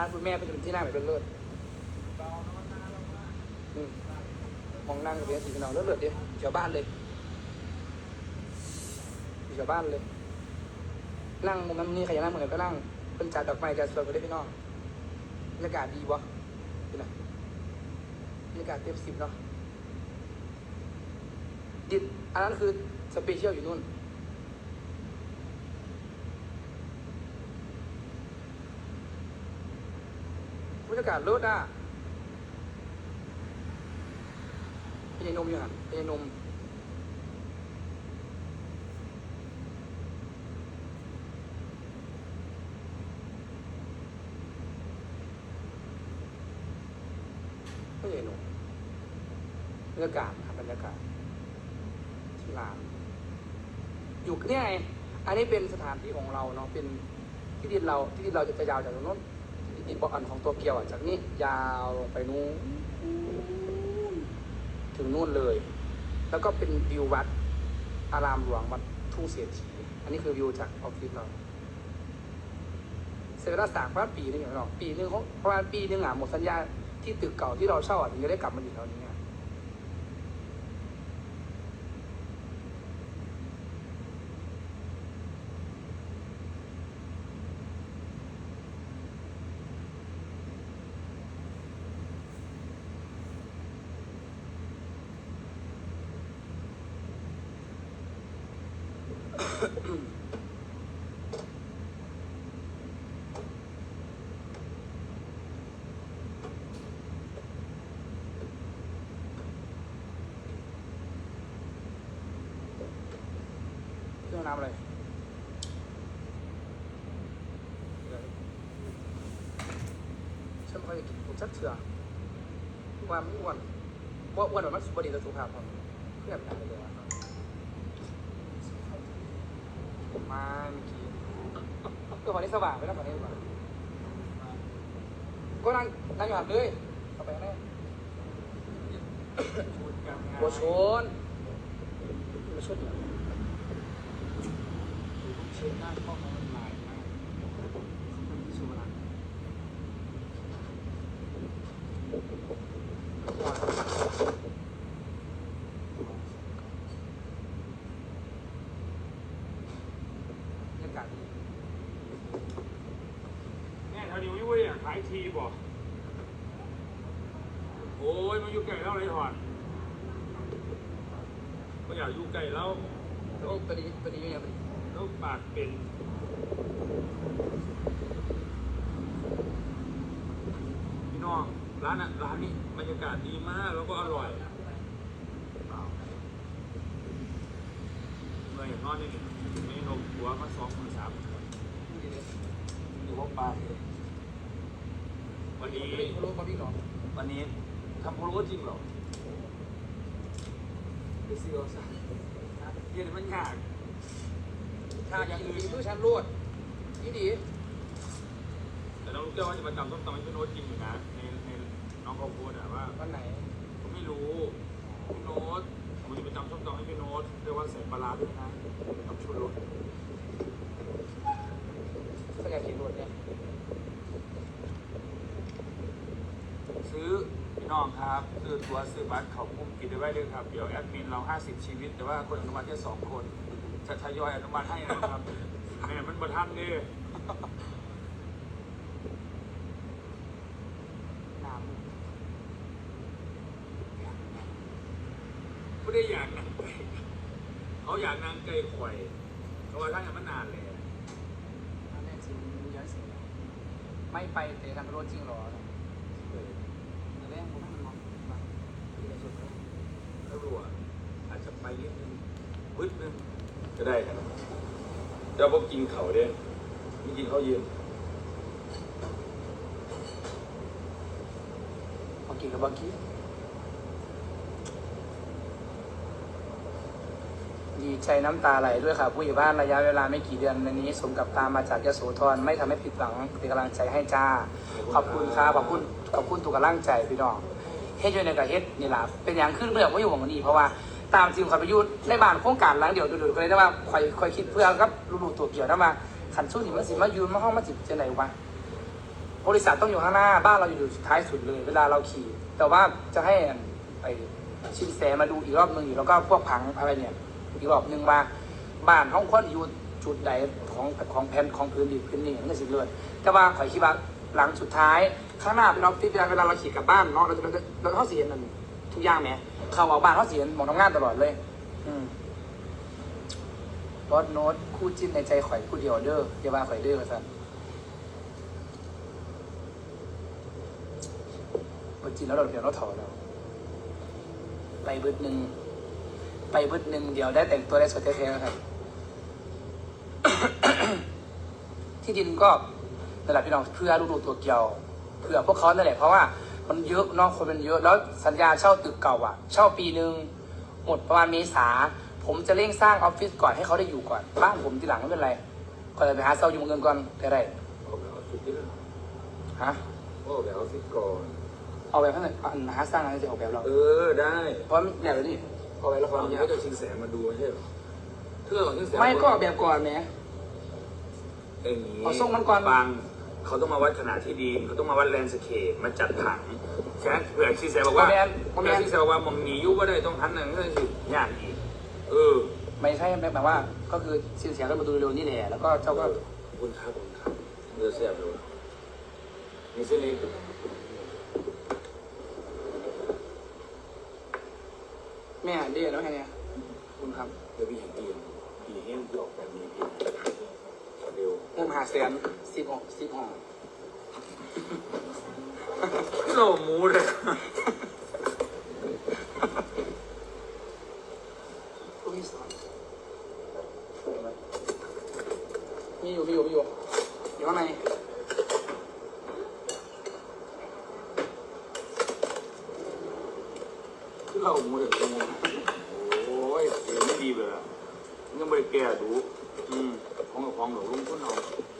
ร้านคุณแม่ไปถึงที่หน้าแบบเลิศอืมมองนั่งกับเบียร์สีขนาวเลิศเลิศๆดิแถวบ้านเลยอยู่แถวบ้านเลยนั่งมุมนั้นนี่ใครอยากนั่งเหมือนกันก็นั่งเป็นจัดดอกไม้จัดสวยไปได้พี่น้องบรรยากาศดีวะเป็นไงบรรยากาศเต็มสิบเนาะดิดอันนั้นคือสเปเชียลอยู่นู่น บรรยากาศเลิศอะเป็นนมอยู่ฮะเป็นนมไม่ใช่นมบรรยากาศครับบรรยากาศที่ร้านอยู่เนี่ยไงอันนี้เป็นสถานที่ของเราเนาะเป็นที่ดินเราที่ดินเราจะยาวจากตรงนู้น อินบอกอันของตัวเกียวอะจากนี้ยาวลงไปนู้นถึงนู่นเลย แล้วก็เป็นวิววัดอารามหลวงวัดทุ่งเสียทีอันนี้คือวิวจากออฟฟิศเราเสร็จแล้วสางประมาปีนึงอย่างหรอกปีนึงเขาประมาณปีนึงอะหมดสัญญาที่ตึกเก่าที่เราเช่าอะถึงจะได้กลับมาอยู่แถวนี้ อะเครื่องน้ำอะไรฉันไม่ค่อยกินผมชักเถื่อว่า มันอ้วนว่าอ้วนแบบมันสุบดีต่อสุขภาพผมเพื่อกันเลยอะผมมาเมื่อกี้ก็วันนี้สว่างไปแล้ววันนี้ดีกว่าก็นั่งนั่งอยู่หันเลยเข้าไปข้างในหัวชนหัวชนเหรอ เช็คหน้าข้อมูลลามากคนที่สุวรรณบรรยากาศดี แม่ทานิวยุ้ยอะขาย ทีบอกโอ้ยมันอยู่ไก่เล่าไรถอนก็อยากอยู่ไก่แล้วแล้วตัวนี้ตัวนี้อยู่เนี่ยแล้วปากเป็นพี่น้องร้านอะร้านนี้บรรยากาศดีมากแล้วก็อร่อยเมื่อยนอนนี่ไม่นกหัวมาสองมือสามอยู่ว่าปลาเลย วันนี้ไม่ได้รู้มาพี่หรอวันนี้ทำพะโล้จริงเหรอไปซื้อเอาซะเย็นมันยากถ้าอย่างอื่นมือฉันรวดนี่ดี แต่น้องลูกเจ้าว่าจะมาจำต้มตำให้พี่โน้ตกินอยู่นะในในน้องเขาพูดอะว่าวันไหนผมไม่รู้พี่โน้ตผมจะไปจำส้มตำให้พี่โน้ตเรียกว่าใส่ปลาร้าด้วยนะกับชูรสสแกนขีดรวดเนี่ย ซื้อพี่ น้องครับซื้อตัวซื้อบัตรเขาพุ่มกินได้ไว้เลยครับ เดี๋ยวแอดมินเรา 50 ชีวิต แต่ว่าคนอนุมัติแค่สองคน จะทยอยอนุมัติให้นะครับแม่มันประทันดิน้ไม่ได้อยากนางไก่เขาอยากนางไก่ข่อยเขาว่าท่านยังไม่นานเลยำอันนี้จริงเยอะสิไม่ไปเตะทำรถจริงหรอเออเรื่องผมมันมองมาที่ไหนสุดเลย ถ้า รัวอาจจะไปนิดนึงปึ๊ดนึงก็ได้ครับเจ้าพวกกินเขาเด้ไม่กินข้าวเย็นเมื่อกี้กับเมื่อกี้ดีใจน้ำตาไหลด้วยค่ะ ผู้ใหญ่บ้านระยะเวลาไม่กี่เดือนในนี้ สมกับตามมาจากยโสธรไม่ทำให้ผิดหวังเป็นกำลังใจให้จ้า ขอบคุณครับขอบคุณขอบคุณทุกกำลังใจพี่น้อง เฮ็ดอยู่ในกับเฮ็ดนี่ล่ะเป็นอย่างขึ้นเพื่อว่าอยู่ของนี้เพราะว่าตามจริงข่อยไปอยุทในบ้านโครงการหลังเดียวดูๆก็เลยได้ว่าข่อยข่อยคิดเพื่อกับลูกๆตัวเกี่ยวได้มาขันสู้นี่มันสิมายืนมาห้องมาจิบจะไหนวะบริษัทต้องอยู่ข้างหน้าบ้านเราอยู่ท้ายสุดเลย เวลาเราขี่ แต่ว่าจะให้ไอ้ชินแสมาดูอีกรอบหนึ่งอยู่แล้วก็พวกผังอะไรเนี่ยอีกรอบหนึ่งว่าบ้านห้องคนอยู่จุดใดของของแผ่นของพื้นดินพื้นนี่มันก็สิเลยแต่ว่าข่อยคิดว่าหลังสุดท้าย ข้างหน้าเป็นออฟฟิศเวลาเราขี่กลับบ้านเนาะเราจะเราจะเราเขาเสียนั่นทุกอย่างแหมเขาออกบ้านเขาเสียหมองทำงานตลอดเลย อืมรถโน้ตคู่จิ้นในใจข่อยคู่เดียวเด้ออย่าว่าข่อยเด้อสันพอกินแล้วเราเดี๋ยวเราถอดแล้วไปบิดหนึ่งไปบิดหนึ่งเดี๋ยวได้แต่งตัวได้สวยแท้ๆครับ ที่ดินก็นั่นหละพี่น้องเพื่อลูกๆตัวเกี่ยว เพื่อพวกเขานั่นแหละเพราะว่ามันเยอะเนอกคนมันเยอะแล้วสัญญาเช่าตึกเก่าอะ เช่าปีหนึ่งหมดประมาณเมษาผมจะเร่งสร้างออฟฟิศก่อนให้เขาได้อยู่ก่อนบ้านผมทีหลังไม่เป็นไรก่อนจะไปหาเซาอยู่เงินก่อนได้ไรเอาแบบออฟฟิศดิฮะเอาแบบออฟฟิศก่อนเอาแบบข้างในอันหาสร้างอะไรจะออกแบบเราเออได้เพราะมันแบบนี้เอาแบบละคตอรนนี้เนี่ยก็จะชิงแสงมาดูไม่ใช่เหรอเทื่อของชิงแสงไม่ก็ออกแบบก่อนแหมเอย่างนี้เอาส่งมันก่อนบาง เขาต้องมาวัดขนาดที่ดินเขาต้องมาวัดแลนด์สเคปมาจัดผังฉะนั้นเผื่อชิงแสงบอกว่าโมแมนโมแมเผื่อนชิงแสงบอกว่ามึงหนียุก็ได้ต้องทันหนึ่งก็ได้สิยากอีกเออไม่ใช่แบบว่า ก็คือสินเสียก็มาดูเร็วๆนี่แหละแล้วก็เจ้าก็ขอบคุณครับขอบคุณครับเรือเสียบเลยมีเส้นเล็กแม่เดีแล้วไงเนี่ยขอบคุณครับ เดี๋ยวพี่เห็นตีนพี่เห็นออกแบบนี้พี่เร็ว มุมหาแสนสิบหกสิบหกโลหมูเลยผู้ที่สอนมีอยู่มีอยู่มีอยู่อยู่ข้างในคือเราหมูเลยโอ้ยเสียไม่ดีเลยอะยังไม่ได้แก่ดูอืม ของกับของห